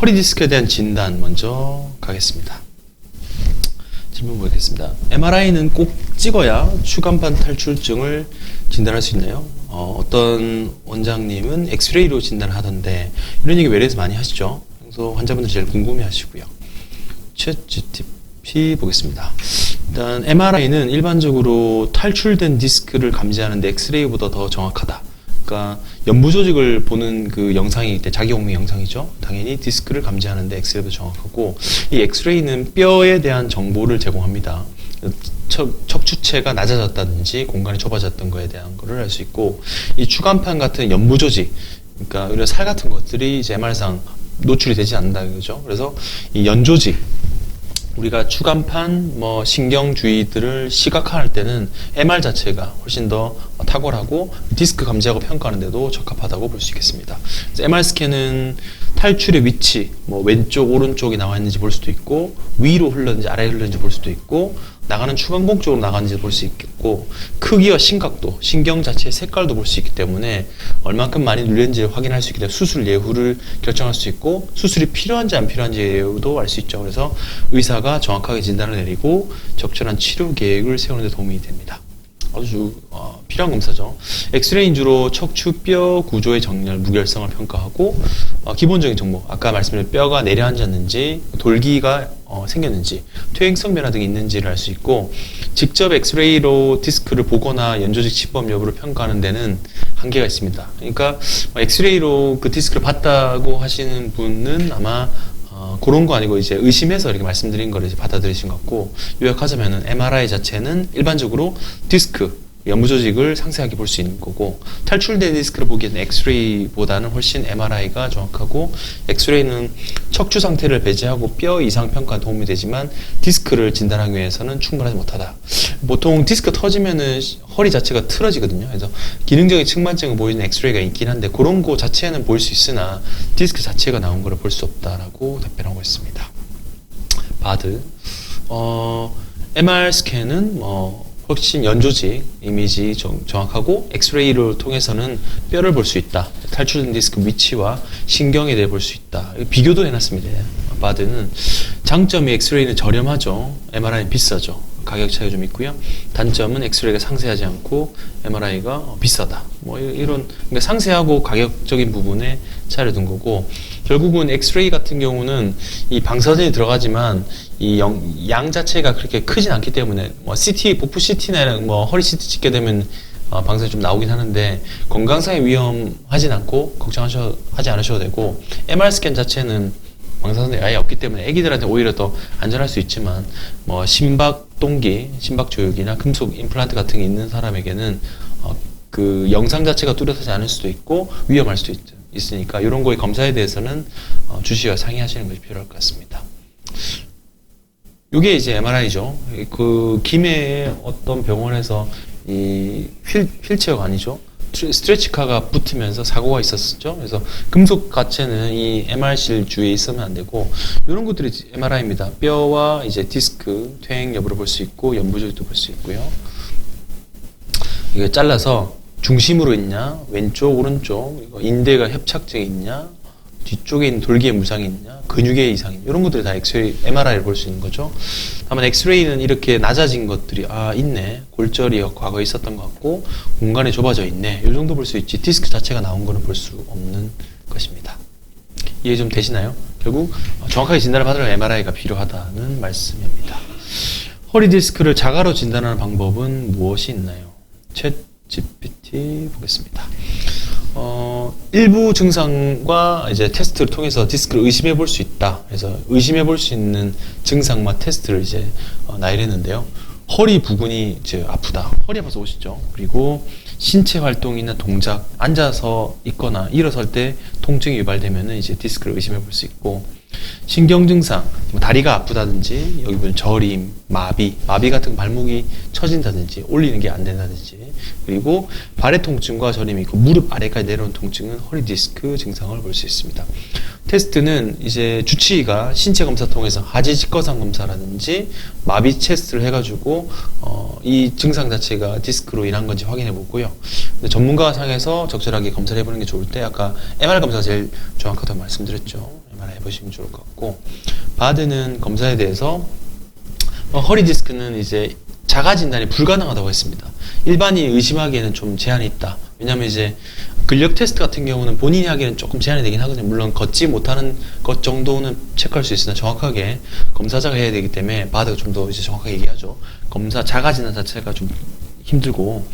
허리 디스크에 대한 진단 먼저 가겠습니다. 질문 보겠습니다. MRI는 꼭 찍어야 추간판 탈출증을 진단할 수 있나요? 어, 떤 원장님은 엑스레이로 진단하던데 이런 얘기 외래에서 많이 하시죠. 그래서 환자분들 제일 궁금해 하시고요. 챗 GTP 보겠습니다. 일단 MRI는 일반적으로 탈출된 디스크를 감지하는데 엑스레이보다 더 정확하다. 그러니까 연부 조직을 보는 그 영상이기 때문에 자기용미 영상이죠. 당연히 디스크를 감지하는데 엑스레이도 정확하고 이 엑스레이는 뼈에 대한 정보를 제공합니다. 척, 척추체가 낮아졌다든지 공간이 좁아졌던 거에 대한 거를 알 수 있고 이 추간판 같은 연부 조직 그러니까 우리가 살 같은 것들이 이제 MR상 노출이 되지 않는다 그죠. 그래서 이 연조직 우리가 추간판, 뭐 신경 주위들을 시각화할 때는 MR 자체가 훨씬 더 탁월하고 디스크 감지하고 평가하는데도 적합하다고 볼 수 있겠습니다. MR 스캔은 탈출의 위치, 뭐 왼쪽, 오른쪽이 나와 있는지 볼 수도 있고 위로 흘렀는지 아래 흘렀는지 볼 수도 있고 나가는 추간공 쪽으로 나가는지 볼 수 있겠고 크기와 심각도, 신경 자체의 색깔도 볼 수 있기 때문에 얼만큼 많이 눌렸는지 확인할 수 있기 때문에 수술 예후를 결정할 수 있고 수술이 필요한지 안 필요한지 예후도 알 수 있죠. 그래서 의사가 정확하게 진단을 내리고 적절한 치료 계획을 세우는 데 도움이 됩니다. 아주 어, 필요한 검사죠. 엑스레이인 주로 척추뼈 구조의 정렬, 무결성을 평가하고 어, 기본적인 정보, 아까 말씀드린 뼈가 내려앉았는지, 돌기가 어, 생겼는지, 퇴행성 변화 등이 있는지를 알 수 있고 직접 엑스레이로 디스크를 보거나 연조직 치법 여부를 평가하는 데는 한계가 있습니다. 그러니까 엑스레이로 그 디스크를 봤다고 하시는 분은 아마 어, 그런 거 아니고 이제 의심해서 이렇게 말씀드린 거를 이제 받아들이신 것 같고 요약하자면은 MRI 자체는 일반적으로 디스크 연부 조직을 상세하게 볼 수 있는 거고 탈출된 디스크를 보기에는 엑스레이보다는 훨씬 MRI가 정확하고 엑스레이는 척추 상태를 배제하고 뼈 이상 평가에 도움이 되지만 디스크를 진단하기 위해서는 충분하지 못하다. 보통 디스크 터지면은 허리 자체가 틀어지거든요. 그래서 기능적인 측만증을 보이는 엑스레이가 있긴 한데 그런 거 자체는 보일 수 있으나 디스크 자체가 나온 거를 볼 수 없다라고 답변하고 있습니다. 바드 어, MR 스캔은 뭐 훨씬 연조직 이미지 정, 확하고 엑스레이를 통해서는 뼈를 볼 수 있다. 탈출된 디스크 위치와 신경에 대해 볼 수 있다. 비교도 해놨습니다. 바드는 장점이 엑스레이는 저렴하죠. MRI는 비싸죠. 가격 차이가 좀 있고요. 단점은 엑스레이가 상세하지 않고 MRI가 비싸다. 뭐 이런 그러니까 상세하고 가격적인 부분에 차이를 둔 거고 결국은 엑스레이 같은 경우는 이 방사선이 들어가지만 이 양 자체가 그렇게 크진 않기 때문에 뭐 CT 복부 CT나 뭐 허리 CT 찍게 되면 어, 방사선이 좀 나오긴 하는데 건강상의 위험하진 않고 걱정하셔 하지 않으셔도 되고 MR 스캔 자체는 방사선이 아예 없기 때문에 아기들한테 오히려 더 안전할 수 있지만 뭐 심박 동기, 심박 조육이나 금속 임플란트 같은 게 있는 사람에게는 어, 그 영상 자체가 뚜렷하지 않을 수도 있고 위험할 수도 있, 있으니까 이런 거의 검사에 대해서는 어, 주시와 상의하시는 것이 필요할 것 같습니다. 이게 이제 MRI죠. 그 김해의 어떤 병원에서 이 휠, 휠체어가 아니죠. 스트레치카가 붙으면서 사고가 있었죠. 그래서 금속 가체는 이 MR실 주위에 있으면 안 되고 이런 것들이 MRI입니다. 뼈와 이제 디스크, 퇴행 여부를 볼 수 있고 연부조직도 볼 수 있고요. 이게 잘라서 중심으로 있냐, 왼쪽, 오른쪽, 인대가 협착증이 있냐, 뒤쪽에 있는 돌기에 무상이 있냐, 근육에 이상이 이런 것들이 다 엑스레이, MRI를 볼 수 있는 거죠. 다만 엑스레이는 이렇게 낮아진 것들이, 아, 있네. 골절이 과거에 있었던 것 같고, 공간이 좁아져 있네. 이 정도 볼 수 있지, 디스크 자체가 나온 거는 볼 수 없는 것입니다. 이해 좀 되시나요? 결국 정확하게 진단을 받으려면 MRI가 필요하다는 말씀입니다. 허리 디스크를 자가로 진단하는 방법은 무엇이 있나요? 챗 GPT 보겠습니다. 어, 일부 증상과 이제 테스트를 통해서 디스크를 의심해 볼 수 있다. 그래서 의심해 볼 수 있는 증상과 테스트를 이제 어, 나열했는데요. 허리 부분이 이제 아프다. 허리 아파서 오시죠. 그리고 신체 활동이나 동작, 앉아서 있거나 일어설 때 통증이 유발되면 이제 디스크를 의심해 볼 수 있고 신경 증상, 뭐 다리가 아프다든지 여기 보면 저림, 마비, 마비 같은 발목이 처진다든지 올리는 게 안 된다든지 그리고 발의 통증과 저림이 있고 무릎 아래까지 내려온 통증은 허리 디스크 증상을 볼 수 있습니다. 테스트는 이제 주치의가 신체 검사 통해서 하지 직거상 검사라든지 마비 테스트를 해가지고 어, 이 증상 자체가 디스크로 인한 건지 확인해 보고요. 전문가 상에서 적절하게 검사를 해보는 게 좋을 때 아까 MR 검사가 제일 정확하다고 말씀드렸죠. 해보시면 좋을 것 같고 바드는 검사에 대해서 어, 허리 디스크는 이제 자가 진단이 불가능하다고 했습니다. 일반이 의심하기에는 좀 제한이 있다. 왜냐하면 이제 근력 테스트 같은 경우는 본인이 하기에는 조금 제한이 되긴 하거든요. 물론 걷지 못하는 것 정도는 체크할 수 있으나 정확하게 검사자가 해야 되기 때문에 바드가 좀 더 이제 정확하게 얘기하죠. 검사 자가 진단 자체가 좀 힘들고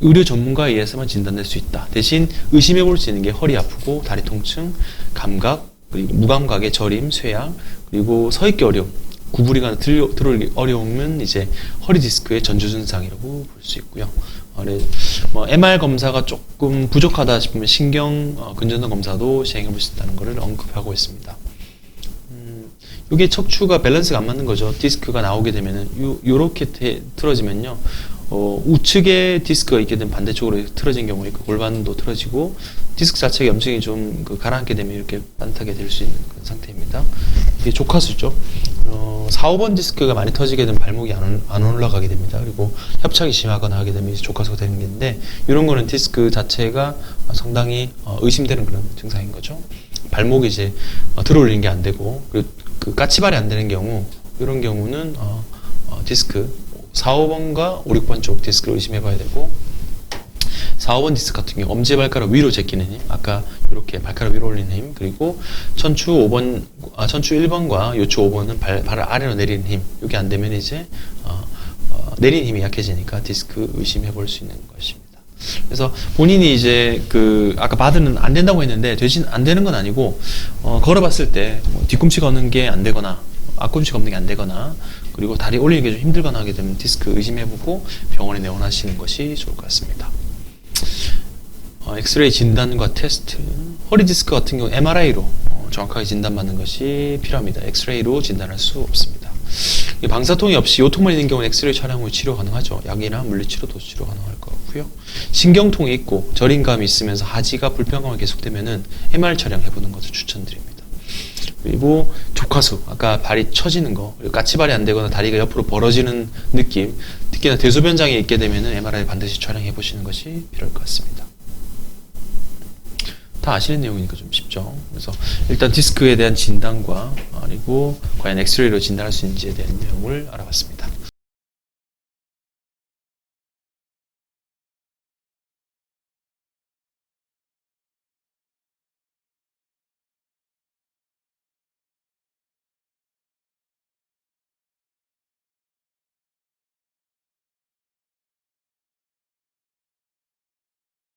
의료 전문가에 의해서만 진단될 수 있다. 대신 의심해 볼 수 있는 게 허리 아프고 다리 통증, 감각, 그리고 무감각의 저림, 쇠약, 그리고 서 있기 어려움, 구부리가 들, 들어오기 어려우면 이제 허리 디스크의 전조 증상이라고 볼 수 있고요. 어, 네, 뭐 MR 검사가 조금 부족하다 싶으면 신경 어, 근전도 검사도 시행해 볼 수 있다는 것을 언급하고 있습니다. 음, 이게 척추가 밸런스가 안 맞는 거죠. 디스크가 나오게 되면은 요, 요렇게 테- 틀어지면요. 어, 우측에 디스크가 있게 되면 반대쪽으로 틀어진 경우에 있고 골반도 틀어지고 디스크 자체가 염증이 좀 그 가라앉게 되면 이렇게 반타게 될 수 있는 그런 상태입니다. 이게 조카수죠. 어, 4, 5번 디스크가 많이 터지게 되면 발목이 안, 안 올라가게 됩니다. 그리고 협착이 심하거나 하게 되면 조카수가 되는 건데 이런 거는 디스크 자체가 상당히 어, 의심되는 그런 증상인 거죠. 발목이 이제 어, 들어올리는 게 안 되고 그리고 그 까치발이 안 되는 경우 이런 경우는 어, 어, 디스크 4, 5번과 5, 6번 쪽 디스크를 의심해 봐야 되고 4, 5번 디스크 같은 경우 엄지발가락 위로 제끼는 힘, 아까 이렇게 발가락 위로 올리는 힘, 그리고 천추 5번, 아, 천추 1번과 요추 5번은 발, 발을 아래로 내리는 힘, 이게 안 되면 이제 어, 어, 내리는 힘이 약해지니까 디스크 의심해 볼 수 있는 것입니다. 그래서 본인이 이제 그 아까 바드는 안 된다고 했는데 대신 안 되는 건 아니고 어, 걸어봤을 때 뭐 뒤꿈치 걷는 게 안 되거나 앞꿈치 걷는 게 안 되거나 그리고 다리 올리는 게 좀 힘들거나 하게 되면 디스크 의심해보고 병원에 내원하시는 것이 좋을 것 같습니다. 어, 엑스레이 진단과 테스트, 허리 디스크 같은 경우 MRI로 어, 정확하게 진단받는 것이 필요합니다. 엑스레이로 진단할 수 없습니다. 이 방사통이 없이 요통만 있는 경우는 엑스레이 촬영 후 치료 가능하죠. 약이나 물리치료, 도수치료 가능할 것 같고요. 신경통이 있고 저림감이 있으면서 하지가 불편감이 계속되면은 MR 촬영 해보는 것을 추천드립니다. 그리고 조카수 아까 발이 처지는 거 까치발이 안 되거나 다리가 옆으로 벌어지는 느낌 특히나 대소변장에 있게 되면은 MRI 반드시 촬영해 보시는 것이 필요할 것 같습니다. 다 아시는 내용이니까 좀 쉽죠. 그래서 일단 디스크에 대한 진단과 그리고 과연 엑스레이로 진단할 수 있는지에 대한 내용을 알아봤습니다.